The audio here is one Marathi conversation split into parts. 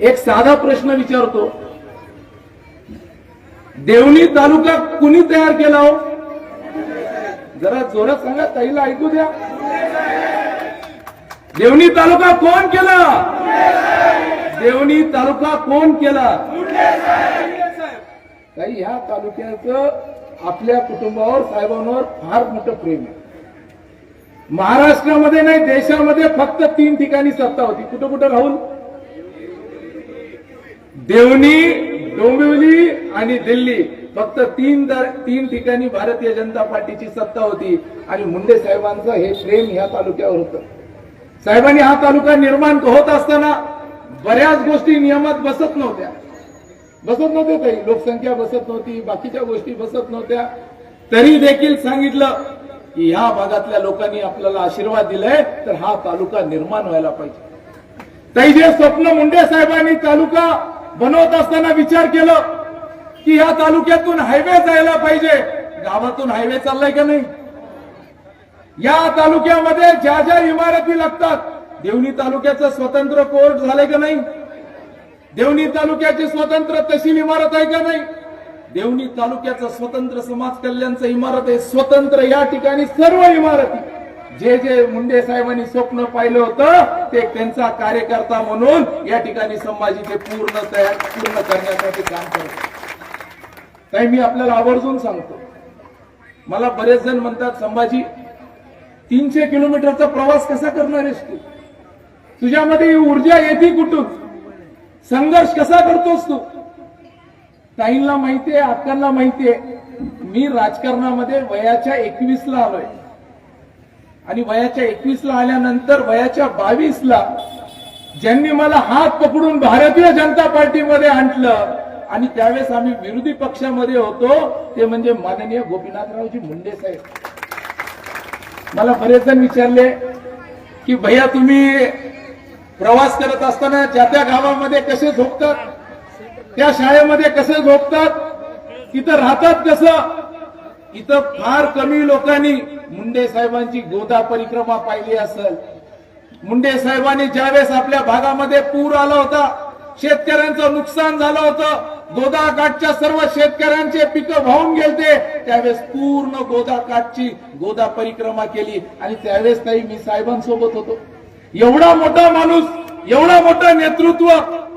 एक साधा प्रश्न विचारतो. देवणी तालुका कुणी तयार केला हो? जरा जोरात सांगा ताईला ऐकू द्या. देवणी तालुका कोण केला? देवणी तालुका कोण केला? ताई ह्या तालुक्याचं आपल्या कुटुंबावर साहेबांवर फार मोठं प्रेम आहे. महाराष्ट्रामध्ये नाही देशामध्ये फक्त तीन ठिकाणी सत्ता होती. कुठं कुठं राहुल? देवणी डोंबिवली आणि दिल्ली. फक्त तीन दर- तीन ठिकाणी भारतीय जनता पार्टीची सत्ता होती. आणि मुंडे साहेबांचं हे प्रेम ह्या तालुक्यावर होतं. साहेबांनी हा तालुका निर्माण होत असताना बऱ्याच गोष्टी नियमात बसत नव्हत्या. बसत नव्हते ताई लोकसंख्या बसत नव्हती बाकीच्या गोष्टी बसत नव्हत्या. तरी देखील सांगितलं की ह्या भागातल्या लोकांनी आपल्याला आशीर्वाद दिलाय तर हा तालुका निर्माण व्हायला पाहिजे. ताई जे स्वप्न मुंडे साहेबांनी तालुका बनवत असताना विचार केलं की ह्या तालुक्यातून हायवे जायला पाहिजे. गावातून हायवे चाललाय का नाही? या तालुक्यामध्ये ज्या ज्या इमारती लागतात देवणी तालुक्याचं स्वतंत्र कोर्ट झालंय का नाही? देवणी तालुक्याची स्वतंत्र तहसील इमारत आहे का नाही? देवणी तालुक्याचं स्वतंत्र समाज कल्याणचं इमारत आहे. स्वतंत्र या ठिकाणी सर्व इमारती. जे जे मुंडे साहेबांनी स्वप्न पाहिलं होतं ते त्यांचा कार्यकर्ता म्हणून या ठिकाणी संभाजीचे पूर्ण तयार पूर्ण करण्यासाठी काम करतो काही मी आपल्याला आवर्जून सांगतो. मला बरेच जण म्हणतात संभाजी तीनशे किलोमीटरचा प्रवास कसा करणार आहेस तू? तुझ्यामध्ये ही ऊर्जा येते कुठून? संघर्ष कसा करतोस तू? ताईंना माहितीये अक्कांना माहितीये मी राजकारणामध्ये वयाच्या एकवीसला आलोय. आणि वयाच्या एकवीसला आल्यानंतर वयाच्या बावीसला ज्यांनी मला हात पकडून भारतीय जनता पार्टीमध्ये आणलं आणि त्यावेळेस आम्ही विरोधी पक्षामध्ये होतो ते म्हणजे माननीय गोपीनाथरावजी मुंडे साहेब. मला बरेच जण विचारले की भैया तुम्ही प्रवास करत असताना ज्या त्या गावामध्ये कसे झोपतात? त्या शाळेमध्ये कसे झोपतात? तिथं राहतात कसं? इथं फार कमी लोकांनी मुंडे साहेबांची गोदा परिक्रमा पाहिली असेल. मुंडे साहेबांनी ज्यावेळेस आपल्या भागामध्ये पूर आला होता शेतकऱ्यांचं नुकसान झालं होतं गोदा काठच्या सर्व शेतकऱ्यांचे पिकं वाहून गेलते त्यावेळेस पूर्ण गोदा काठची गोदा परिक्रमा केली. आणि त्यावेळेस काही मी साहेबांसोबत होतो. एवढा मोठा माणूस एवढा मोठं नेतृत्व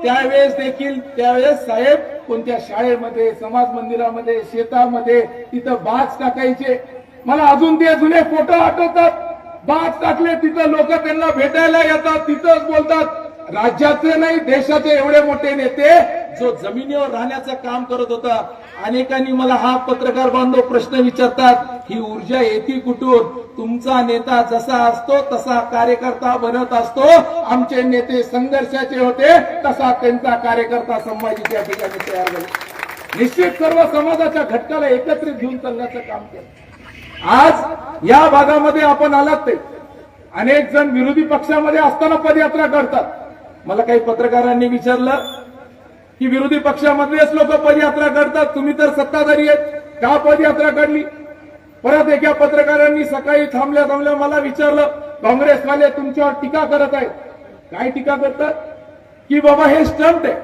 त्यावेळेस देखील त्यावेळेस साहेब कोणत्या शाळेमध्ये समाज मंदिरामध्ये शेतामध्ये तिथं बाज टाकायचे मला अजून ते जुने फोटो आठवतात. बाग टाकले तिथं लोक त्यांना भेटायला येतात तिथंच बोलतात. राज्याचे नाही देशाचे एवढे मोठे नेते जो जमिनीवर राहण्याचं काम करत होता. अनेकांनी मला हा पत्रकार बांधव प्रश्न विचारतात ही ऊर्जा येते कुठून? तुमचा नेता जसा असतो तसा कार्यकर्ता बनत असतो. आमचे नेते संघर्षाचे होते तसा त्यांचा कार्यकर्ता संभाजी त्या ठिकाणी तयार झाला. निश्चित सर्व समाजाच्या घटकाला एकत्रित घेऊन चालण्याचं काम केलं. आज या भागामध्ये आपण आलात ते. अनेक जण विरोधी पक्षामध्ये असताना पदयात्रा करतात. मला काही पत्रकारांनी विचारलं की विरोधी पक्षामधलेच लोक पदयात्रा करतात. तुम्ही तर सत्ताधारी आहेत. का पदयात्रा काढली? परत एका पत्रकारांनी सकाळी थांबल्या थांबल्या मला विचारलं काँग्रेसवाले तुमच्यावर टीका करत आहेत. काय टीका करतात? की बाबा हे स्टंट आहे.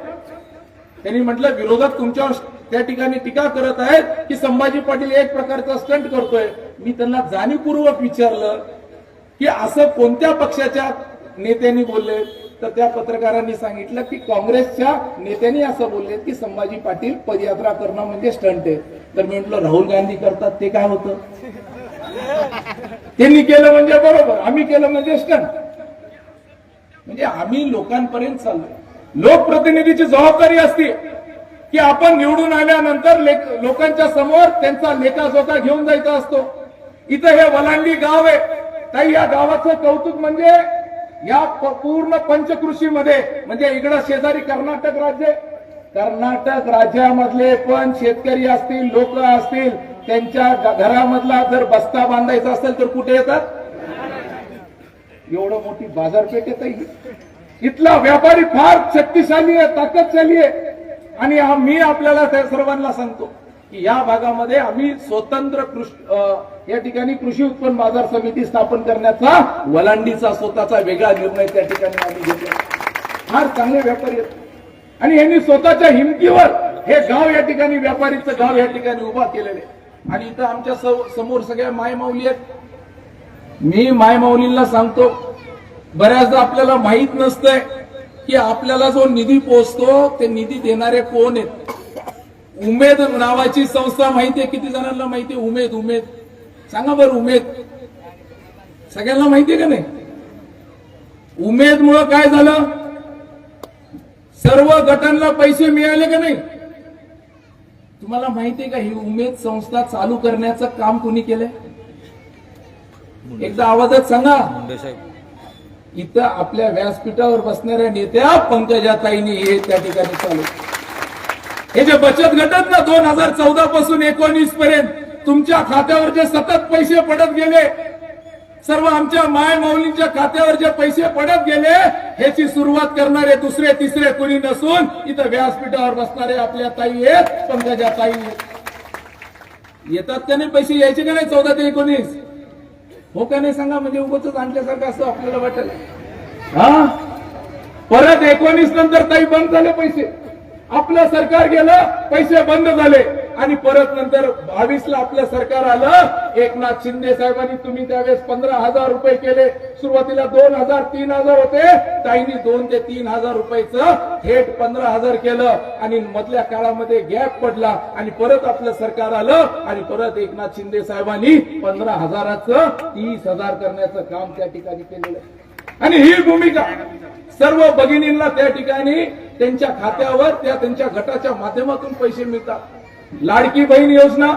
त्यांनी म्हटलं विरोधक तुमच्यावर त्या ठिकाणी टीका करत आहेत की संभाजी पाटील एक प्रकारचा स्टंट करतोय. मी त्यांना जाणीवपूर्वक विचारलं की असं कोणत्या पक्षाच्या नेत्यांनी बोलले? तर त्या पत्रकारांनी सांगितलं की काँग्रेसच्या नेत्यांनी असं बोलले की संभाजी पाटील पदयात्रा करणं म्हणजे स्टंट आहे. तर मी म्हटलं राहुल गांधी करतात ते काय होतं? त्यांनी केलं म्हणजे बरोबर आम्ही केलं म्हणजे स्टंट म्हणजे आम्ही लोकांपर्यंत चाललो लोकप्रतिनिधीची जबाबदारी असते. की आपण निवडून आल्यानंतर लेक- लोकांच्या समोर त्यांचा लेखाजोखा घेऊन जायचा असतो. इथं हे वलांडी गाव आहे. ताई या गावाचं कौतुक म्हणजे या पूर्ण पंचकृषीमध्ये म्हणजे इकडं शेजारी कर्नाटक राज्य कर्नाटक राज्यामधले पण शेतकरी असतील लोक असतील त्यांच्या घरामधला जर बस्ता बांधायचा असेल तर कुठे येतात? एवढं मोठी बाजारपेठ येत इथला व्यापारी फार शक्तिशाली आहे ताकदशाली आहे. आणि मी आपल्याला त्या सर्वांना सांगतो की या भागामध्ये आम्ही स्वतंत्र कृष- या ठिकाणी कृषी उत्पन्न बाजार समिती स्थापन करण्याचा वलांडीचा स्वतःचा वेगळा निर्णय त्या ठिकाणी आम्ही घेतला. फार चांगले व्यापारी आहेत. आणि यांनी स्वतःच्या हिमतीवर हे गाव या ठिकाणी व्यापारीचं गाव या ठिकाणी उभा केलेलं आहे. आणि इथं आमच्यासमोर सगळ्या मायमाऊली आहेत. मी मायमाऊलींना सांगतो बऱ्याचदा आपल्याला माहीत नसतंय की आपल्याला जो निधी पोहोचतो ते निधी देणारे कोण आहेत? उमेद नावाची संस्था माहिती आहे? किती जणांना माहिती उमेद उमेद. सांगा बरं उमेद. सगळ्यांना माहिती का नाही? उमेद मुळे काय झालं? सर्व गटांना पैसे मिळाले का नाही? तुम्हाला माहिती आहे का ही उमेद संस्था चालू करण्याचं काम कोणी केलंय? एकदा आवाजात सांगा. मुंडे साहेब. इथं आपल्या व्यासपीठावर बसणाऱ्या नेत्या पंकजाताईंनी हे त्या ठिकाणी चालू. हे जे बचत गट ना दोन हजार चौदा पासून एकोणीस पर्यंत तुमच्या खात्यावर जे सतत पैसे पडत गेले सर्व आमच्या माय माऊलींच्या खात्यावर जे पैसे पडत गेले ह्याची सुरुवात करणारे दुसरे तिसरे कुणी नसून इथं व्यासपीठावर बसणारे आपल्या ताई आहेत पंकजा ताई येतात का नाही? पैसे यायचे का नाही चौदा ते एकोणीस? हो का नाही सांगा म्हणजे उगच आणल्यासारखं असं आपल्याला वाटेल. हा? परत एकोणीस नंतर काही बंद झाले पैसे. आपलं सरकार गेलं पैसे बंद झाले. आणि परत नंतर बावीसला आपलं सरकार आलं एकनाथ शिंदे साहेबांनी तुम्ही त्यावेळेस पंधरा हजार रुपये केले. सुरुवातीला दोन हजार तीन हजार होते. ताईंनी दोन ते तीन हजार रुपयाचं थेट पंधरा हजार केलं आणि मधल्या काळामध्ये गॅप पडला आणि परत आपलं सरकार आलं आणि परत एकनाथ शिंदे साहेबांनी पंधरा हजाराचं तीस हजार करण्याचं काम त्या ठिकाणी केलेलं आणि ही भूमिका सर्व भगिनींना त्या ठिकाणी त्यांच्या खात्यावर त्या त्यांच्या गटाच्या माध्यमातून पैसे मिळतात. लाडकी बहीण योजना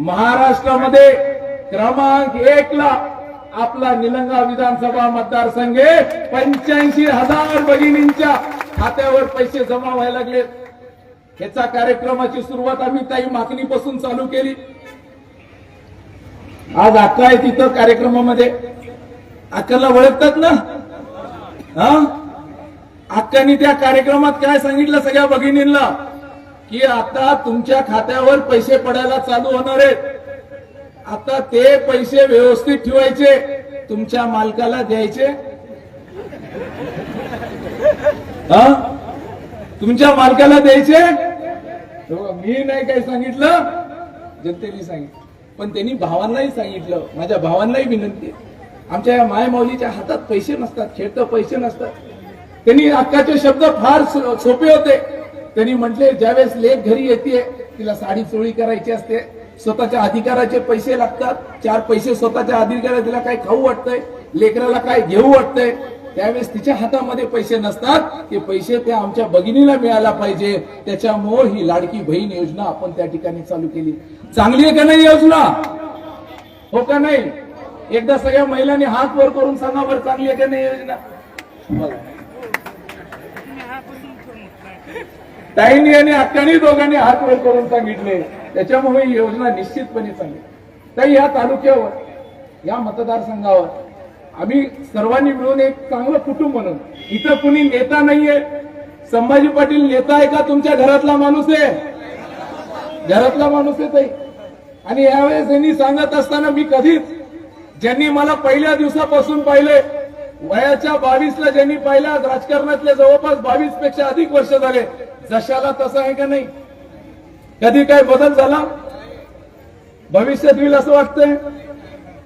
महाराष्ट्रामध्ये क्रमांक एक ला आपला निलंगा विधानसभा मतदारसंघ पंच्याऐंशी हजार भगिनींच्या खात्यावर पैसे जमा व्हायला लागलेत याचा कार्यक्रमाची सुरुवात आम्ही ताई मागणीपासून चालू केली. आज अक्का आहे तिथं कार्यक्रमामध्ये. अक्काला ओळखतात ना? हा? अक्कानी त्या कार्यक्रमात काय सांगितलं सगळ्या भगिनींना? की आता तुमच्या खात्यावर पैसे पडायला चालू होणार आहेत. आता ते पैसे व्यवस्थित ठेवायचे तुमच्या मालकाला द्यायचे. हा? तुमच्या मालकाला द्यायचे? मी नाही काय सांगितलं जनतेने सांगितलं. पण त्यांनी भावांनाही सांगितलं. माझ्या भावांनाही विनंती आमच्या या मायमाऊलीच्या हातात पैसे नसतात खेळतं पैसे नसतात. त्यांनी अक्काचे शब्द फार सोपे होते. त्यांनी म्हटले ज्यावेळेस लेख घरी येते तिला साडी चोळी करायची असते. स्वतःच्या अधिकाराचे पैसे लागतात. चार पैसे स्वतःच्या अधिकाराला तिला काय खाऊ वाटतंय? लेकराला काय घेऊ वाटतंय? त्यावेळेस तिच्या हातामध्ये पैसे नसतात. ते पैसे त्या आमच्या भगिनीला मिळायला पाहिजे. त्याच्यामुळे ही लाडकी बहीण योजना आपण त्या ठिकाणी चालू केली. चांगली आहे का नाही योजना? हो का नाही? एकदा सगळ्या महिलांनी हात वर करून सांगा बरं चांगली आहे का नाही योजना? ताईंनी आणि अक्कानी दोघांनी हात वर करून सांगितले. त्याच्यामुळे ही योजना निश्चितपणे चांगली तर या तालुक्यावर या मतदारसंघावर आम्ही सर्वांनी मिळून एक चांगलं कुटुंब म्हणून इथं कुणी नेता नाहीये. संभाजी पाटील नेता आहे का तुमच्या घरातला माणूस आहे? घरातला माणूस आहे ताई. आणि यावेळेस यांनी सांगत असताना मी कधीच ज्यांनी मला पहिल्या दिवसापासून पाहिले वयाच्या बावीसला ज्यांनी पाहिल्या राजकारणातले जवळपास बावीसपेक्षा अधिक वर्ष झाले जशाला तसं आहे का नाही? कधी काय बदल झाला? भविष्यात होईल असं वाटतंय?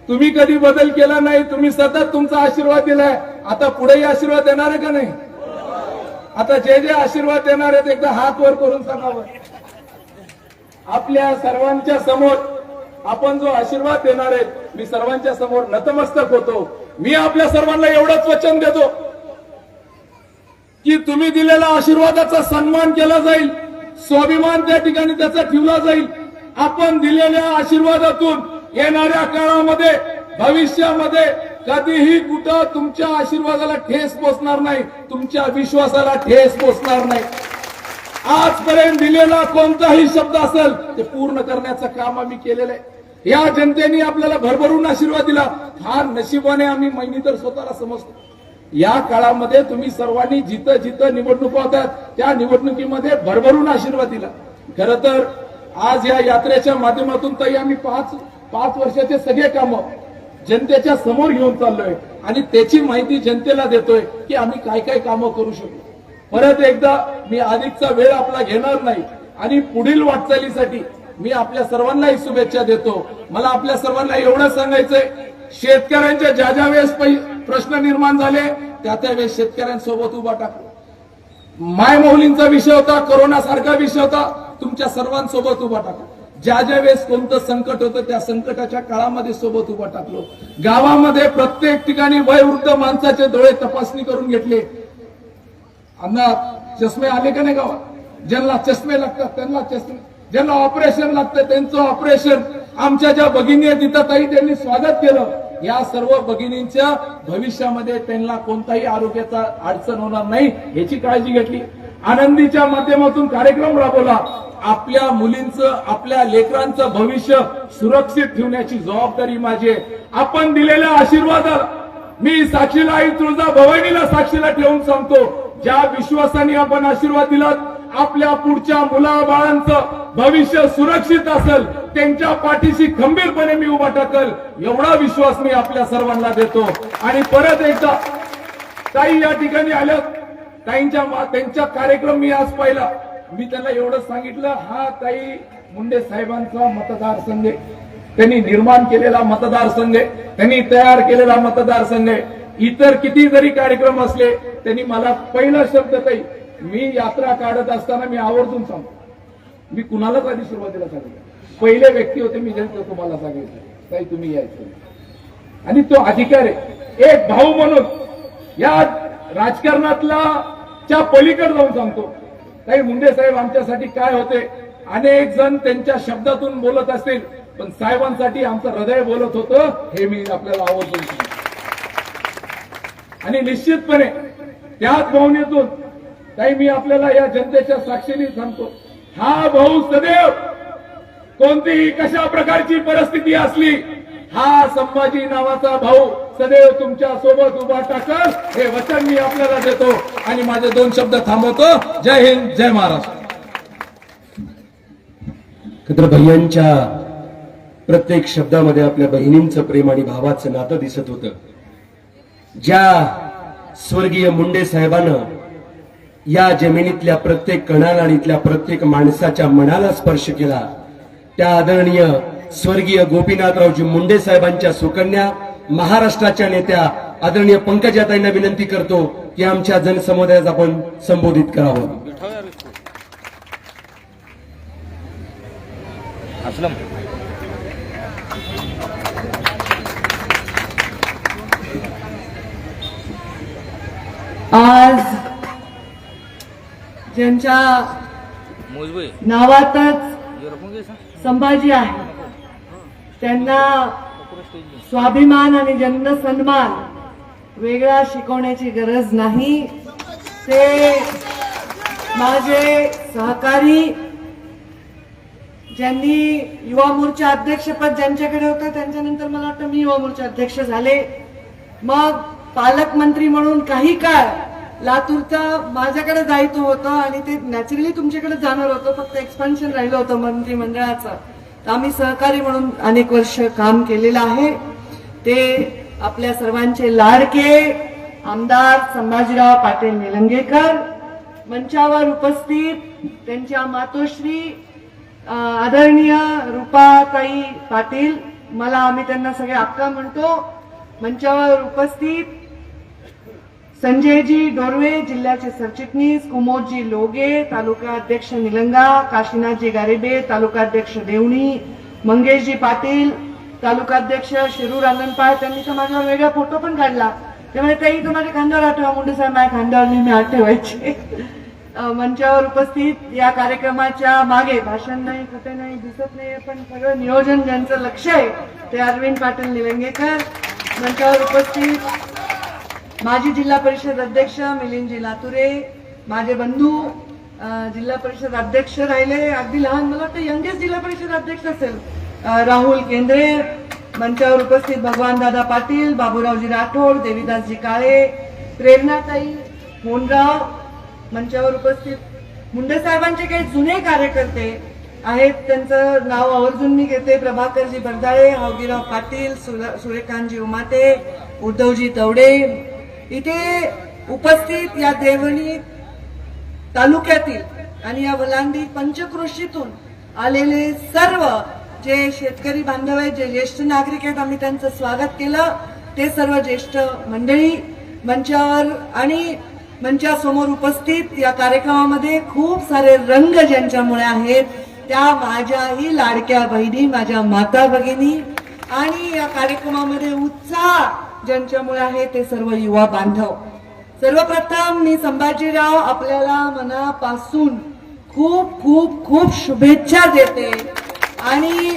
तुम्ही कधी बदल केला नाही? तुम्ही सतत तुमचा आशीर्वाद दिलाय. आता पुढेही आशीर्वाद देणार आहे का नाही? आता जे जे आशीर्वाद देणार आहेत एकदा हात वर करून सांगावं. आपल्या सर्वांच्या समोर आपण जो आशीर्वाद देणार आहेत मी सर्वांच्या समोर नतमस्तक होतो. मी आपल्या सर्वांना एवढंच वचन देतो. की तुम्ही दिलेला आशीर्वादाचा सन्मान केला जाईल स्वाभिमान त्या ठिकाणी त्याचा ठेवला जाईल. आपण दिलेल्या आशीर्वादातून येणाऱ्या काळामध्ये भविष्यामध्ये कधीही कुठं तुमच्या आशीर्वादाला ठेस पोचणार नाही तुमच्या विश्वासाला ठेस पोचणार नाही. आजपर्यंत दिलेला कोणताही शब्द असेल ते पूर्ण करण्याचं काम आम्ही केलेलं आहे. या जनतेने आपल्याला भरभरून आशीर्वाद दिला. फार नशिबाने आम्ही महिनी तर स्वतःला समजतो. या काळामध्ये तुम्ही सर्वांनी जिथं जिथं निवडणुका होतात त्या निवडणुकीमध्ये भरभरून आशीर्वाद दिला. खरं तर आज या यात्रेच्या माध्यमातून तरी आम्ही पाच पाच वर्षाचे सगळे कामं जनतेच्या समोर घेऊन चाललोय. आणि त्याची माहिती जनतेला देतोय की आम्ही काय काय कामं करू शकतो परत एकदा मी अधिकचा वेळ आपला घेणार नाही. आणि पुढील वाटचालीसाठी मी आपल्या सर्वांनाही शुभेच्छा देतो. मला आपल्या सर्वांना एवढं सांगायचंय शेतकऱ्यांच्या ज्या ज्या वेळेस प्रश्न निर्माण झाले त्या त्या वेळेस शेतकऱ्यांसोबत उभा टाकलो मायमौलींचा विषय होता कोरोना सारखा विषय होता तुमच्या सर्वांसोबत उभा टाकलो ज्या ज्या वेळेस कोणतं संकट होतं त्या संकटाच्या काळामध्ये सोबत उभा टाकलो गावामध्ये प्रत्येक ठिकाणी वयवृद्ध माणसाचे डोळे तपासणी करून घेतले. अण्णा चष्मे आले का नाही गावात? ज्यांना चष्मे लागतात त्यांना चष्मे. ज्यांना ऑपरेशन लागतं त्यांचं ऑपरेशन. आमच्या ज्या भगिनी आहेत तिथं ताई त्यांनी स्वागत केलं. या सर्व भगिनींच्या भविष्यामध्ये त्यांना कोणताही आरोग्याचा अडचण होणार नाही याची काळजी घेतली. आनंदीच्या माध्यमातून कार्यक्रम राबवला. आपल्या मुलींचं आपल्या लेकरांचं भविष्य सुरक्षित ठेवण्याची जबाबदारी माझी आहे. आपण दिलेल्या आशीर्वादाला मी साक्षीला आई तुळजा भवानीला साक्षीला ठेवून सांगतो ज्या विश्वासाने आपण आशीर्वाद दिलात आपल्या पुढच्या मुलाबाळांचं भविष्य सुरक्षित असेल त्यांच्या पाठीशी खंबीरपणे मी उभा टाकल एवढा विश्वास मी आपल्या सर्वांना देतो. आणि परत एकदा ताई या ठिकाणी आल्या. ताईंच्या त्यांच्या त्यांचा कार्यक्रम मी आज पाहिला. मी त्यांना एवढं सांगितलं हा ताई मुंडे साहेबांचा मतदारसंघ त्यांनी निर्माण केलेला मतदारसंघ त्यांनी तयार केलेला मतदारसंघ इतर किती जरी कार्यक्रम असले त्यांनी मला पहिला शब्द ताई मी यात्रा काढत असताना मी आवर्जून सांगतो. मी कुणालाच आधी सुरुवातीला सांगितलं पहिले व्यक्ती होते मी ज्यांचं तुम्हाला सांगितलं. ताई तुम्ही यायचं आणि तो अधिकार आहे. एक भाऊ म्हणून या राजकारणातला च्या पलीकडे जाऊन सांगतो. काही मुंडे साहेब आमच्यासाठी काय होते? अनेक जण त्यांच्या शब्दातून बोलत असतील पण साहेबांसाठी आमचं हृदय बोलत होतं हे मी आपल्याला आवर्जून आणि निश्चितपणे त्याच भावनेतून काही मी आपल्याला या जनतेच्या साक्षीने सांगतो. हा भाऊ सदैव कोणतीही कशा प्रकारची परिस्थिती असली हा संभाजी नावाचा भाऊ सदैव तुमच्यासोबत उभा टाकल हे वचन मी आपल्याला देतो. आणि माझे दोन शब्द थांबवतो. जय हिंद जय महाराष्ट्र. खत्र भैयांच्या प्रत्येक शब्दामध्ये आपल्या बहिणींचं प्रेम आणि भावाचं नातं दिसत होतं. ज्या स्वर्गीय मुंडे साहेबानं या जमिनीतल्या प्रत्येक कणाला आणि इथल्या प्रत्येक माणसाच्या मनाला स्पर्श केला. त्या आदरणीय स्वर्गीय गोपीनाथरावजी मुंडे साहेबांच्या सुकन्या महाराष्ट्राच्या नेत्या आदरणीय पंकजाताईंना विनंती करतो की आमच्या जनसमुदायात आपण संबोधित करावं. असलम. आज ज्यांच्या नावातच संभाजी आहे. त्यांना स्वाभिमान आणि जन्मसन्मान वेगळा शिकवण्याची गरज नाही. ते माझे सहकारी ज्यांनी युवा मोर्चा अध्यक्षपद ज्यांच्याकडे होतं त्यांच्यानंतर मला वाटतं मी युवा मोर्चा अध्यक्ष झाले. मग पालकमंत्री म्हणून काही काळ लातूरचा माझ्याकडे जायचं होतं आणि ते नॅचरली तुमच्याकडे जाणार होतं फक्त एक्सपान्शन राहिलं होतं मंत्रिमंडळाचं. तर आम्ही सहकारी म्हणून अनेक वर्ष काम केलेलं आहे. ते आपल्या सर्वांचे लाडके आमदार संभाजीराव पाटील निलंगेकर मंचावर उपस्थित त्यांच्या मातोश्री आदरणीय रूपाताई पाटील मला आम्ही त्यांना सगळे अक्का म्हणतो मंचावर उपस्थित संजयजी डोरवे जिल्ह्याचे सरचिटणीस कुमोदजी लोगे तालुका अध्यक्ष निलंगा काशीनाथजी गारेबे तालुका अध्यक्ष देवणी मंगेशजी पाटील तालुका अध्यक्ष शिरूर आनंदपाळ त्यांनी तर माझ्यावर वेगळा फोटो पण काढला. त्यामुळे तेही तर माझ्या खांद्यावर आठवा मुंडे साहेब माझ्या खांद्यावर नेहमी हात ठेवायचे. मंचावर उपस्थित या कार्यक्रमाच्या मागे भाषण नाही कुठे नाही दिसत नाही पण सगळं नियोजन ज्यांचं लक्ष आहे ते अरविंद पाटील निलंगेकर. मंचावर उपस्थित माजी जिल्हा परिषद अध्यक्ष मिलिंदजी लातुरे माझे बंधू जिल्हा परिषद अध्यक्ष राहिले. अगदी लहान मला वाटतं यंगेस्ट जिल्हा परिषद अध्यक्ष असेल. राहुल केंद्रे मंचावर उपस्थित भगवान दादा पाटील बाबूरावजी राठोड देवीदासजी काळे प्रेरणाताई होनराव मंचावर उपस्थित मुंडे साहेबांचे काही जुने कार्यकर्ते आहेत. त्यांचं नाव आवर्जून मी घेते. प्रभाकरजी बरदाळे हावगीराव पाटील सुर- उमाते उद्धवजी तवडे इथे उपस्थित या देवणी तालुक्यातील आणि या वलांडी पंचकृषीतून आलेले सर्व जे शेतकरी बांधव आहेत जे ज्येष्ठ नागरिक आहेत आम्ही त्यांचं स्वागत केलं. ते सर्व ज्येष्ठ मंडळी मंचावर आणि मंचासमोर उपस्थित या कार्यक्रमामध्ये खूप सारे रंग ज्यांच्यामुळे आहेत त्या माझ्याही लाडक्या बहिणी माझ्या माता भगिनी आणि या कार्यक्रमामध्ये उत्साह ज्यांच्यामुळे आहे ते सर्व युवा बांधव. सर्वप्रथम मी संभाजीराव आपल्याला मनापासून खूप खूप खूप शुभेच्छा देते. आणि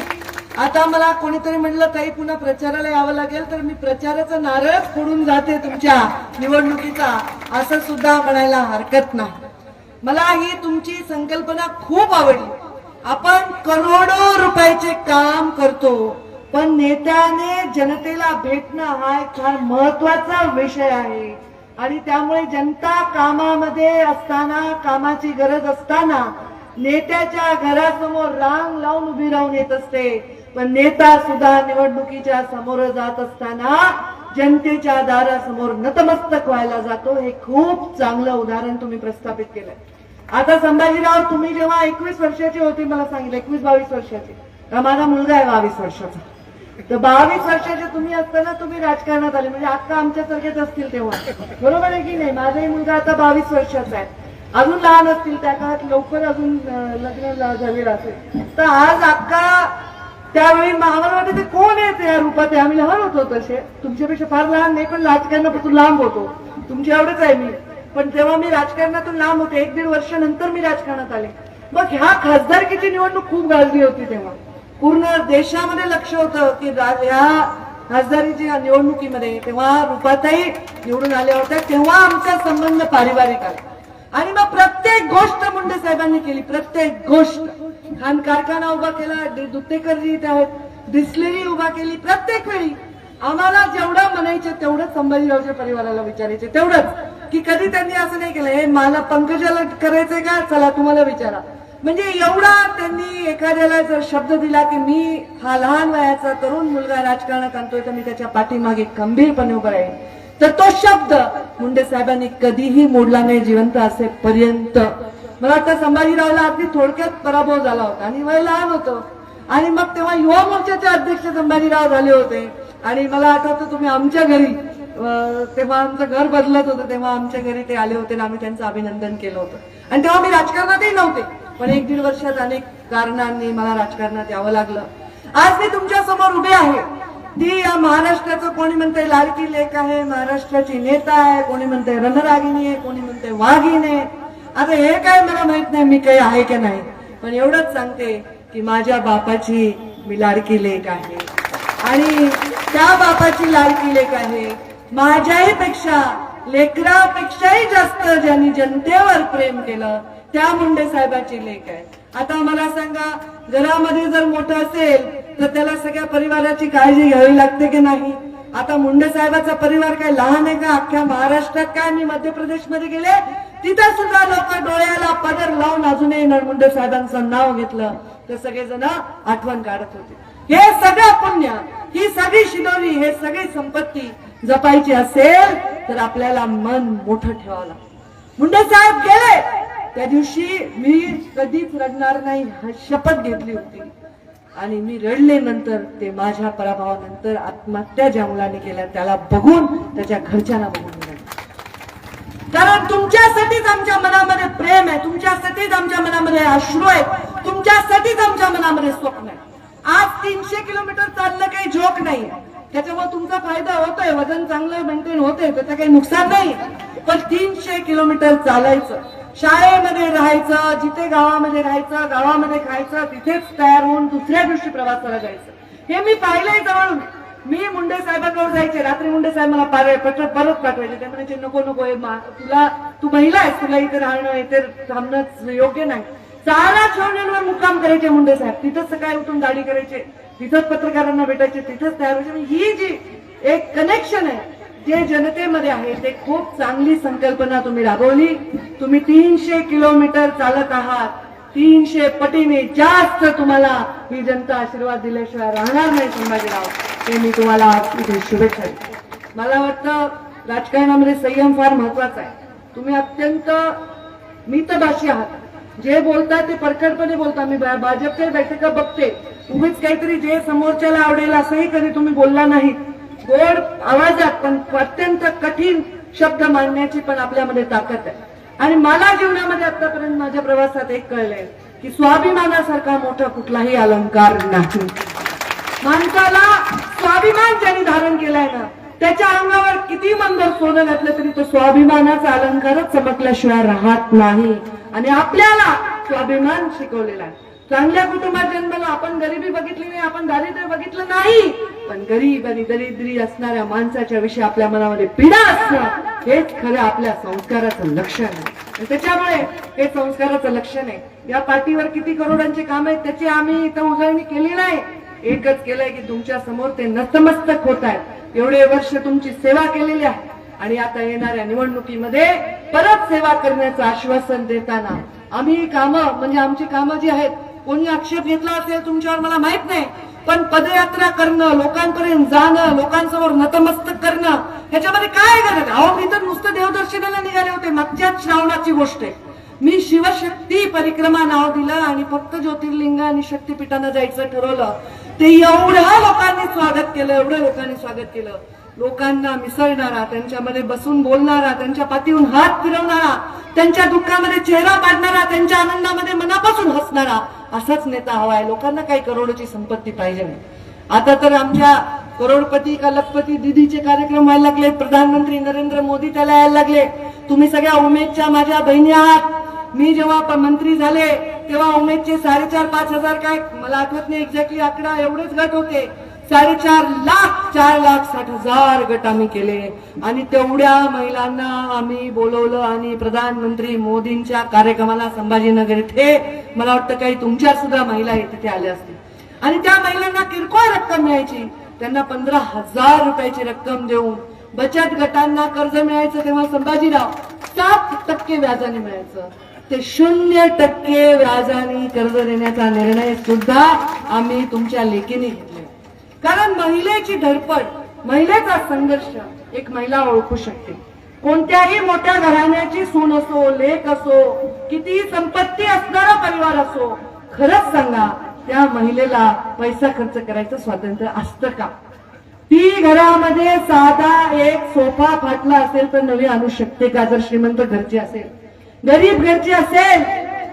आता मला कोणीतरी म्हणलं ताई पुन्हा प्रचाराला यावं लागेल. तर मी प्रचाराचा नारळच फोडून जाते तुमच्या निवडणुकीचा. असं सुद्धा म्हणायला हरकत नाही. मला ही तुमची संकल्पना खूप आवडली. आपण करोडो रुपयाचे काम करतो. पण नेत्याने जनतेला भेटणं हा एक फार महत्त्वाचा विषय आहे. आणि त्यामुळे जनता कामामध्ये असताना कामाची गरज असताना नेत्याच्या घरासमोर रांग लावून उभी राहून येत असते. पण नेता सुद्धा निवडणुकीच्या समोर जात असताना जनतेच्या दारासमोर नतमस्तक व्हायला जातो. हे खूप चांगलं उदाहरण तुम्ही प्रस्थापित केलंय. आता संभाजीराव तुम्ही जेव्हा एकवीस वर्षाचे होते मला सांगितलं एकवीस बावीस वर्षाची. माझा मुलगा आहे बावीस वर्षाचा? तर बावीस वर्षाचे तुम्ही असताना तुम्ही राजकारणात आले. म्हणजे आत्ता आमच्यासारखेच असतील तेव्हा. बरोबर आहे की नाही? माझाही मुलगा आता बावीस वर्षाचा आहे. अजून लहान असतील त्या काळात लवकर अजून लग्न झालेलं असेल तर आज अक्का त्यावेळी आम्हाला वाटतं ते कोण आहे त्या रूपात? आहे? आम्ही लहान होतो तसे. तुमच्यापेक्षा फार लहान नाही पण राजकारणापासून लांब होतो. तुमच्या एवढंच आहे मी. पण तेव्हा मी राजकारणातून लांब होते एक दीड वर्षानंतर मी राजकारणात आले. मग ह्या खासदारकीची निवडणूक खूप गाजली होती तेव्हा. पूर्ण देशामध्ये लक्ष होतं की रा- ह्या खासदारीच्या निवडणुकीमध्ये तेव्हा रुपाताई निवडून आल्या होत्या तेव्हा आमचा संबंध पारिवारिक आला. आणि मग प्रत्येक गोष्ट मुंडे साहेबांनी केली प्रत्येक गोष्ट. खान कारखाना उभा केला दुत्तेकरजी इथे आहेत डिस्लेरी उभा केली प्रत्येक वेळी. आम्हाला जेवढं म्हणायचं तेवढंच संभाजीरावच्या परिवाराला विचारायचे तेवढंच. की कधी त्यांनी असं नाही केलं हे मला पंकजाला करायचंय का? चला तुम्हाला विचारा. म्हणजे एवढा त्यांनी एखाद्याला जर शब्द दिला की मी हा लहान वयाचा तरुण मुलगा राजकारणात आणतोय तर मी त्याच्या पाठीमागे खंबीरपणे उभं राहील तर तो शब्द मुंडे साहेबांनी कधीही मोडला नाही जिवंत असेपर्यंत. मला वाटतं संभाजीरावला अगदी थोडक्यात पराभव झाला होता आणि वय लहान होतं. आणि मग तेव्हा युवा मोर्चाचे अध्यक्ष संभाजीराव झाले होते. आणि मला आठवतं तुम्ही आमच्या घरी तेव्हा आमचं घर बदलत होतं तेव्हा आमच्या घरी ते आले होते आणि आम्ही त्यांचं अभिनंदन केलं होतं. आणि तेव्हा मी राजकारणातही नव्हते. पण एक दीड वर्षात अनेक कारणांनी मला राजकारणात यावं लागलं. आज मी तुमच्यासमोर उभे आहे. ती या महाराष्ट्राचं कोणी म्हणते लाडकी लेख आहे महाराष्ट्राची नेता आहे कोणी म्हणते रणरागिणी आहे कोणी म्हणते वाघिणी आहे. आता हे काय मला माहीत नाही मी काही आहे की नाही. पण एवढंच सांगते की माझ्या बापाची मी लाडकी लेख आहे. आणि त्या बापाची लाडकी लेख आहे. माझ्याही पेक्षा लेकरापेक्षाही जास्त ज्यांनी जनतेवर प्रेम केलं त्या मुंडे साहेबाची लेख आहे. आता मला सांगा घरामध्ये जर मोठं असेल तर त्याला सगळ्या परिवाराची काळजी घ्यावी लागते की नाही? आता मुंडे साहेबाचा परिवार काय लहान आहे का? अख्ख्या महाराष्ट्रात काय? मी मध्य प्रदेशमध्ये गेले तिथं सुद्धा लोक डोळ्याला पदर लावून अजूनही नरमुंडे साहेबांचं नाव घेतलं. तर सगळेजण आठवण काढत होते. हे सगळं पुण्य ही सगळी शिदोरी हे सगळी संपत्ती जपायची असेल तर आपल्याला मन मोठं ठेवावं लागतं. मुंडे साहेब त्या दिवशी मी कधीच रडणार नाही हा शपथ घेतली होती. आणि मी रडले नंतर ते माझ्या पराभवानंतर आत्महत्या ज्या मुलाने केल्या त्याला बघून त्याच्या घरच्यांना बघून कारण तुमच्यासाठीच आमच्या मनामध्ये प्रेम आहे तुमच्यासाठीच आमच्या मनामध्ये अश्रू आहेत तुमच्यासाठीच आमच्या मनामध्ये स्वप्न आहे. आज तीनशे किलोमीटर चाललं काही जोक नाही. त्याच्यामुळे तुमचा फायदा होतोय वजन चांगलं मेंटेन होतंय त्याचं काही नुकसान नाही. पण तीनशे किलोमीटर चालायचं. शाळेमध्ये राहायचं जिथे गावामध्ये राहायचं गावामध्ये खायचं तिथेच तयार होऊन दुसऱ्या दिवशी प्रवासाला जायचं. हे मी पाहिलंय जवळून. मी मुंडे साहेबांवर जायचे. रात्री मुंडे साहेब मला पार- पत्र परत पाठवायचे. ते म्हणायचे नको नको हे मा- तुला तू महिला आहेस तुला इथे राहणं इथे थांबणं योग्य नाही. चारा छावण्यांवर मुक्काम करायचे मुंडे साहेब. तिथंच सकाळी उठून गाडी करायचे. तिथंच पत्रकारांना भेटायचे. तिथंच तयार व्हायचे. ही जी एक कनेक्शन आहे जे जनतेमध्ये आहे ते खूप चांगली संकल्पना तुम्ही राबवली. तुम्ही तीनशे किलोमीटर चालत आहात. तीनशे पटीने जास्त तुम्हाला ही जनता आशीर्वाद दिल्याशिवाय राहणार नाही संभाजीराव. ते मी तुम्हाला इथे शुभेच्छा मला वाटतं राजकारणामध्ये संयम फार महत्त्वाचा आहे. तुम्ही अत्यंत मितभाषी आहात. जे बोलता ते परखडपणे बोलता मी भाजपच्या बैठका बघते. उभीच काहीतरी जे समोरच्याला आवडेल असंही कधी तुम्ही बोलला नाही. गोड आवाजात पण अत्यंत कठीण शब्द मांडण्याची पण आपल्यामध्ये ताकद आहे. आणि मला जीवनामध्ये आतापर्यंत माझ्या प्रवासात एक कळलंय की स्वाभिमानासारखा मोठा कुठलाही अलंकार नाही. माणसाला स्वाभिमान ज्याने धारण केलाय ना त्याच्या अंगावर किती मंदर सोनं घातलं तरी तो स्वाभिमानाचा अलंकारच चमकल्याशिवाय राहत नाही. आणि आपल्याला स्वाभिमान शिकवलेला आहे. चांगल्या कुटुंबात जन्मला आपण गरिबी बघितली नाही आपण दारिद्र्य बघितलं नाही. पण गरीब आणि दरिद्री असणाऱ्या माणसाच्या विषयी आपल्या मनामध्ये पीडा असणं हेच खरं आपल्या संस्काराचं लक्षण आहे. आणि त्याच्यामुळे हे संस्काराचं लक्षण आहे. या पार्टीवर किती करोडांचे काम आहेत त्याची आम्ही इथं उजळणी केली नाही. एकच केलंय की तुमच्यासमोर ते नतमस्तक होत आहेत. एवढे वर्ष तुमची सेवा केलेली आहे. आणि आता येणाऱ्या निवडणुकीमध्ये परत सेवा करण्याचं आश्वासन देताना आम्ही कामं म्हणजे आमची कामं जी आहेत कोणी आक्षेप घेतला असेल तुमच्यावर मला माहीत नाही. पण पदयात्रा करणं लोकांपर्यंत जाणं लोकांसमोर नतमस्तक करणं ह्याच्यामध्ये काय गरज? अहो मी तर नुसतं देवदर्शनाला निघाले होते. मागच्याच श्रावणाची गोष्ट आहे. मी शिवशक्ती परिक्रमा नाव दिलं आणि फक्त ज्योतिर्लिंग आणि शक्तीपीठानं जायचं ठरवलं. ते एवढ्या लोकांनी स्वागत केलं एवढं लोकांनी स्वागत केलं. लोकांना मिसळणारा त्यांच्यामध्ये बसून बोलणारा त्यांच्या पाठीहून हात फिरवणारा त्यांच्या दुःखामध्ये चेहरा पाडणारा त्यांच्या आनंदामध्ये मनापासून हसणारा असाच नेता हवाय. लोकांना काही करोडोची संपत्ती पाहिजे नाही. आता तर आमच्या करोडपती का लखपती दिदीचे कार्यक्रम व्हायला लागले प्रधानमंत्री नरेंद्र मोदी त्याला यायला लागले. तुम्ही सगळ्या उमेदच्या माझ्या बहिणी आहात. मी जेव्हा मंत्री झाले तेव्हा उमेदचे साडेचार पाच हजार काय मला आठवत नाही एक्झॅक्टली आकडा एवढेच गट होते. साडेचार लाख चार लाख साठ हजार गट आम्ही केले. आणि तेवढ्या महिलांना आम्ही बोलवलं आणि प्रधानमंत्री मोदींच्या कार्यक्रमाला संभाजीनगर इथे मला वाटतं काही तुमच्या सुद्धा महिला तिथे आल्या असतील. आणि त्या महिलांना किरकोळ रक्कम मिळायची. त्यांना पंधरा हजार रुपयाची रक्कम देऊन बचत गटांना कर्ज मिळायचं तेव्हा संभाजीराव सात टक्के व्याजाने मिळायचं. ते शून्य टक्के व्याजाने कर्ज देण्याचा निर्णय सुद्धा आम्ही तुमच्या लेखीने घेतले कारण महिलेची धडपड महिलेचा संघर्ष एक महिला ओळखू शकते. कोणत्याही मोठ्या घराण्याची सून असो लेख असो किती संपत्ती असणारा परिवार असो खरंच सांगा त्या महिलेला पैसा खर्च करायचं स्वातंत्र्य असतं का? ती घरामध्ये साधा एक सोफा फाटला असेल तर नवी आणू शकते का जर श्रीमंत घरची असेल? गरीब घरची असेल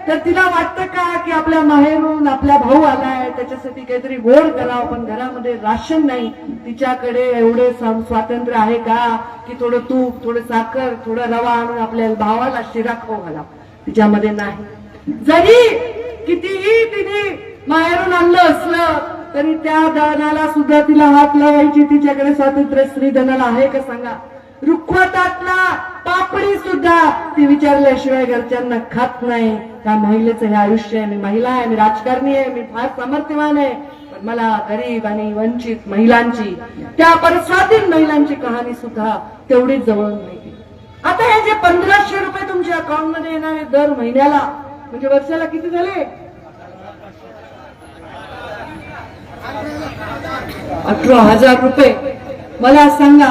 तर तिला वाटतं का की आपल्या माहेरून आपला भाऊ आलाय? त्याच्यासाठी काहीतरी गोड करावं. पण घरामध्ये राशन नाही. तिच्याकडे एवढे स्वातंत्र्य आहे का? की थोडं तूप थोडं साखर थोडं रवा आणून आपल्या भावाला शिरा खाऊ घाला. तिच्यामध्ये नाही. जरी कितीही तिने माहेरून आणलं असलं तरी त्या दानाला सुद्धा तिला हात लावायची तिच्याकडे स्वातंत्र्य स्त्री धनाला आहे का सांगा? रुखवतातला पापडी सुद्धा. ती विचारल्याशिवाय घरच्यांना खात नाही. त्या महिलेचं हे आयुष्य आहे. मी महिला आहे मी राजकारणी आहे मी फार सामर्थ्यवान आहे. पण मला गरीब आणि वंचित महिलांची त्या परस्वाधीन महिलांची कहाणी सुद्धा तेवढी जवळून माहिती आता हे जे पंधराशे रुपये तुमच्या अकाउंटमध्ये येणार दर महिन्याला म्हणजे वर्षाला किती झाले? अठरा हजार रुपये. मला सांगा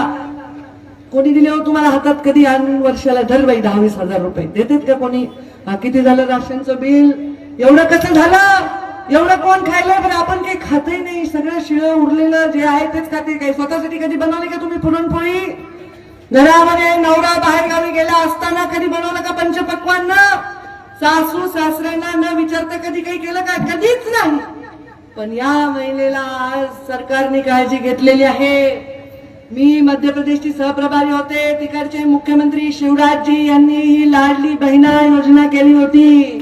कोणी दिले हो तुम्हाला हातात कधी आणून वर्षाला धर बाई हजार रुपये देतात का कोणी? हा किती झालं राशनचं बिल? एवढं कसं झालं? एवढं कोण खायला? पण आपण काही खातही नाही. सगळं शिळं उरलेलं जे आहे तेच खाते. काही स्वतःसाठी कधी बनवले का तुम्ही पुरणपोळी? घरामध्ये नवरा बाहेर गावी गेला असताना कधी बनवलं का पंचपक्वान सासू सासऱ्यांना न विचारता कधी काही केलं का? कधीच नाही. पण या महिलेला आज सरकारने काळजी घेतलेली आहे. मी मध्य प्रदेशची सहप्रभारी होते. तिकडचे मुख्यमंत्री शिवराजजी यांनी ही लाडली बहिणा योजना केली होती.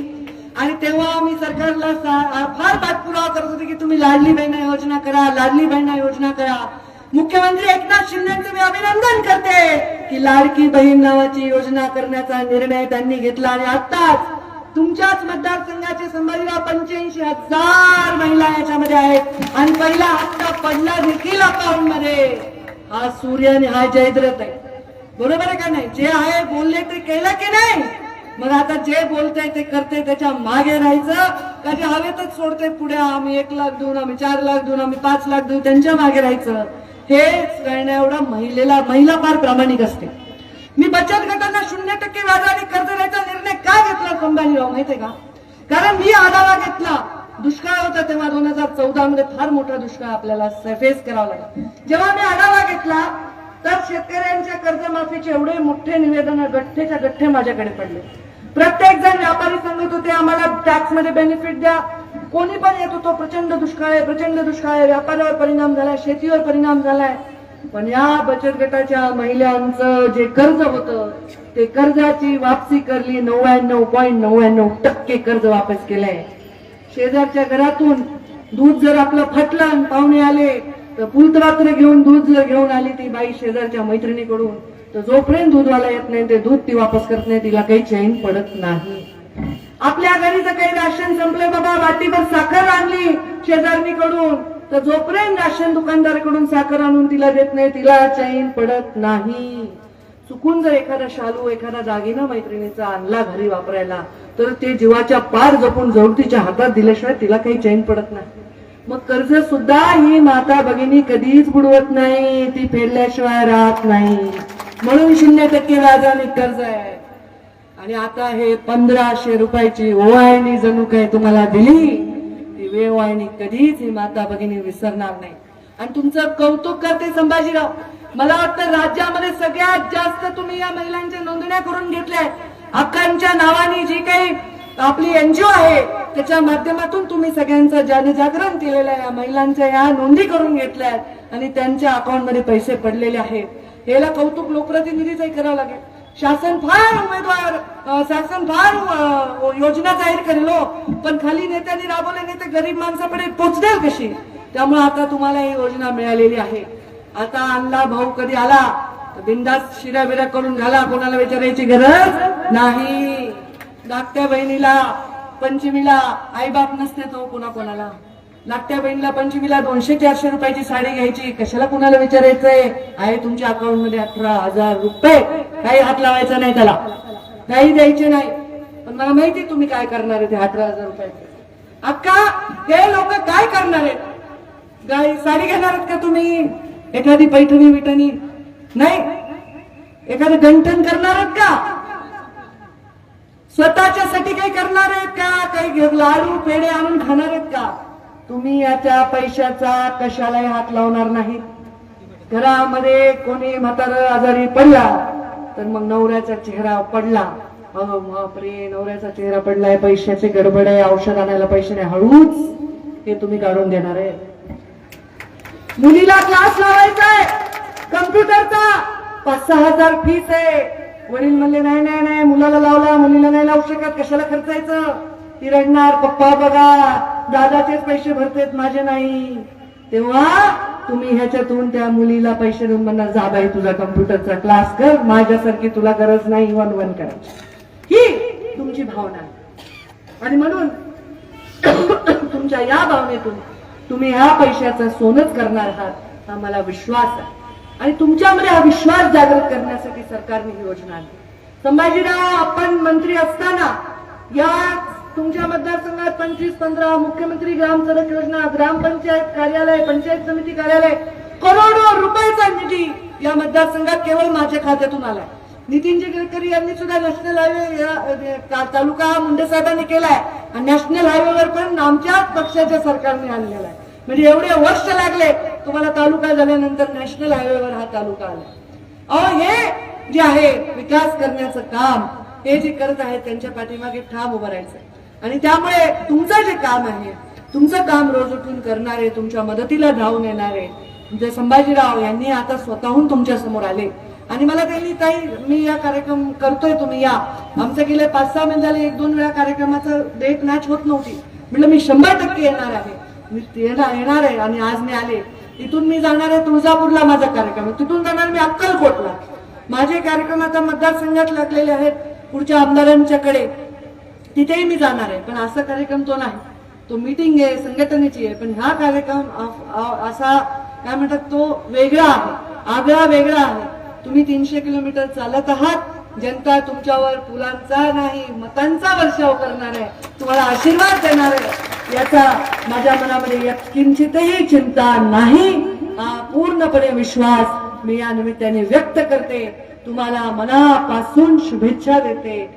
आणि तेव्हा मी सरकारला सा- फार पाठपुरावा करत होते की तुम्ही लाडली बहिणा योजना करा लाडली बहिणा योजना करा. मुख्यमंत्री एकनाथ शिंदेचं मी अभिनंदन करते की लाडकी बहीण नावाची योजना करण्याचा निर्णय त्यांनी घेतला. आणि आताच तुमच्याच मतदारसंघाचे संभाजीराव पंच्याऐंशी हजार महिला याच्यामध्ये आहेत. आणि पहिला हप्ता पडला देखील अकाउंटमध्ये. हा सूर्य आणि हा जयद्रथ आहे. बरोबर आहे का नाही? जे आहे बोलले ते केलं की नाही? मग आता जे बोलतंय ते करते त्याच्यामागे राहायचं. का जे हवेतच सोडते पुढे आम्ही एक लाख देऊन आम्ही चार लाख देऊन आम्ही पाच लाख देऊ त्यांच्या मागे राहायचं. हे करण्या एवढा महिलेला महिला फार प्रामाणिक असते. मी बचत गटांना शून्य टक्के व्याजाने कर्ज द्यायचा निर्णय का घेतला संभाजीराव माहितीये का? कारण मी आढावा घेतला. दुष्काळ होता तेव्हा दोन हजार चौदा मध्ये फार मोठा दुष्काळ आपल्याला फेस करावा लागला. जेव्हा मी आढावा घेतला तर शेतकऱ्यांच्या कर्जमाफीचे एवढे मोठे निवेदन गठ्ठेच्या गठ्ठे माझ्याकडे पडले. प्रत्येक जण व्यापारी सांगत होते आम्हाला टॅक्समध्ये बेनिफिट द्या. कोणी पण येत होतो प्रचंड दुष्काळ आहे प्रचंड दुष्काळ आहे व्यापारावर परिणाम झालाय शेतीवर परिणाम झालाय. पण या बचत गटाच्या महिलांचं जे कर्ज होतं ते कर्जाची वापसी करली नव्याण्णव पॉईंट नव्याण्णव टक्के कर्ज वापस केलंय. शेजारच्या घरातून दूध जर आपलं फटलं आणि पाहुणे आले तर पुलत्रात्र घेऊन दूध जर घेऊन आली ती बाई शेजारच्या मैत्रिणीकडून तर जोपर्यंत दूधवाला येत नाही ते दूध ती वापस करत नाही तिला काही चैन पडत नाही. आपल्या घरी जर काही राशन संपले बाबा वाटीभर साखर आणली शेजारणीकडून तर जोपर्यंत राशन दुकानदाराकडून साखर आणून तिला देत नाही तिला चैन पडत नाही. चुकून जर एखादा शालू एखादा दागिना मैत्रिणीचा आणला घरी वापरायला तर ते जीवाच्या पार जपून जवळतीच्या हातात दिल्याशिवाय तिला काही चैन पडत नाही. मग कर्ज सुद्धा ही माता भगिनी कधीच बुडवत नाही ती फेडल्याशिवाय राहत नाही. म्हणून शून्य टक्के व्याजाने कर्ज आहे. आणि आता हे पंधराशे रुपयाची ओवाळणी जणू काय तुम्हाला दिली ती वेवाळणी कधीच ही माता भगिनी विसरणार नाही. आणि तुमचं कौतुक करते संभाजीराव. मला वाटतं राज्यामध्ये सगळ्यात जास्त तुम्ही या महिलांच्या नोंदण्या करून घेतल्या हक्कांच्या नावाने जी काही आपली एनजीओ आहे त्याच्या माध्यमातून तुम्ही सगळ्यांचं जनजागरण केलेलं आहे. या महिलांच्या या नोंदी करून घेतल्या आहेत आणि त्यांच्या अकाउंटमध्ये पैसे पडलेले आहेत. याला कौतुक लोकप्रतिनिधीचंही करावं लागेल. शासन फार उमेदवार शासन फार योजना जाहीर करेल हो. पण खाली नेत्यांनी राबवले नाही तर गरीब माणसाकडे पोचणार कशी? त्यामुळे आता तुम्हाला ही योजना मिळालेली आहे. आता आणला भाऊ कधी आला तर बिंदास शिऱ्या बिऱ्या करून घाला कोणाला विचारायची गरज नाही. धाकट्या बहिणीला पंचमीला आईबाप नसते तो कोणा कोणाला लागत्या बहिणीला पंचमीला दोनशे चारशे रुपयाची साडी घ्यायची कशाला कुणाला विचारायचंय? आहे तुमच्या अकाउंटमध्ये अठरा हजार रुपये. काही हात लावायचा नाही त्याला. काही द्यायचे नाही. पण मला माहिती तुम्ही काय करणार आहे ते अठरा हजार रुपयाचे. अक्का हे लोक काय करणार आहेत? साडी घेणार आहेत का तुम्ही? एखादी पैठणी विठणी नाही. एखादं गंठन करणार आहेत का? स्वतःच्यासाठी काही करणार आहेत का? काही लाडू पेढे आणून खाणार आहेत का? तुम्ही याच्या पैशाचा कशालाही हात लावणार नाही. घरामध्ये कोणी म्हातार आजारी पडला तर मग नवऱ्याचा चेहरा पडला. अहो बापरे नवऱ्याचा चेहरा पडलाय पैशाची गडबड आहे औषध आणायला पैसे नाही. हळूच हे तुम्ही काढून देणार आहे मुलीला क्लास लावायचा आहे कम्प्युटरचा पाच सहा हजार फीस आहे. वडील म्हणले नाही नाही नाही मुलाला लावला मुलीला नाही लावू शकत. कशाला खर्चायचं? ती रडणार पप्पा बघा दादाचेच पैसे भरतेत माझे नाही. तेव्हा तुम्ही ह्याच्यातून त्या मुलीला पैसे देऊन म्हणणार जा बाई तुझा कम्प्युटरचा क्लास कर. माझ्यासारखी तुला गरज नाही वन वन करायची. ही तुमची भावना आणि म्हणून तुमच्या या भावनेतून तुम्ही ह्या पैशाचं सोनच करणार आहात हा मला विश्वास आहे. आणि तुमच्यामध्ये हा विश्वास जागृत करण्यासाठी सरकारने ही योजना आणली. संभाजीराव आपण मंत्री असताना या तुमच्या मतदारसंघात पंचवीस पंधरा मुख्यमंत्री ग्राम सडक योजना ग्रामपंचायत कार्यालय पंचायत समिती कार्यालय करोडो रुपयाचा निधी या मतदारसंघात केवळ माझ्या खात्यातून आलाय. नितीनजी गडकरी यांनी सुद्धा नॅशनल हायवे तालुका हा तालुका मुंडे साहेबांनी केलाय. आणि नॅशनल हायवेवर पण आमच्याच पक्षाच्या सरकारने आणलेला आहे. म्हणजे एवढे वर्ष लागले तुम्हाला तालुका झाल्यानंतर नॅशनल हायवेवर हा तालुका आला. अहो हे जे आहे विकास करण्याचं काम हे जे करत आहेत त्यांच्या पाठीमागे ठाम उभं राहायचं आणि त्यामुळे तुमचं जे काम आहे तुमचं काम रोज उठून करणारे तुमच्या मदतीला धावून येणारे म्हणजे संभाजीराव यांनी आता स्वतःहून तुमच्यासमोर आले. आणि मला त्यांनी काही मी या कार्यक्रम करतोय तुम्ही या. आमचं गेले पाच सहा महिने झाले एक दोन वेळा कार्यक्रमाचं डेट मॅच होत नव्हती. म्हटलं मी शंभर टक्के येणार आहे. मी येणार येणार आहे आणि आज मी आले. तिथून मी जाणार आहे तुळजापूरला माझा कार्यक्रम. आहे तिथून जाणार मी अक्कलकोटला. माझे कार्यक्रम आता मतदारसंघात लागलेले आहेत पुढच्या आमदारांच्याकडे. तिथेही मी जाणार आहे. पण असा कार्यक्रम तो नाही. तो मीटिंग आहे संघटनेची आहे. पण हा कार्यक्रम असा काय म्हणतात तो वेगळा आहे. आगळा वेगळा आहे. तुम्ही तीनशे किलोमीटर चालत आहात. जनता तुमच्यावर फुलांचा नाही मतांचा वर्षाव करणार आहे. तुम्हाला आशीर्वाद देणार आहे. याचा माझ्या मनामध्ये किंचितही चिंता नाही. हा पूर्णपणे विश्वास मी या निमित्ताने व्यक्त करते. तुम्हाला मनापासून शुभेच्छा देते.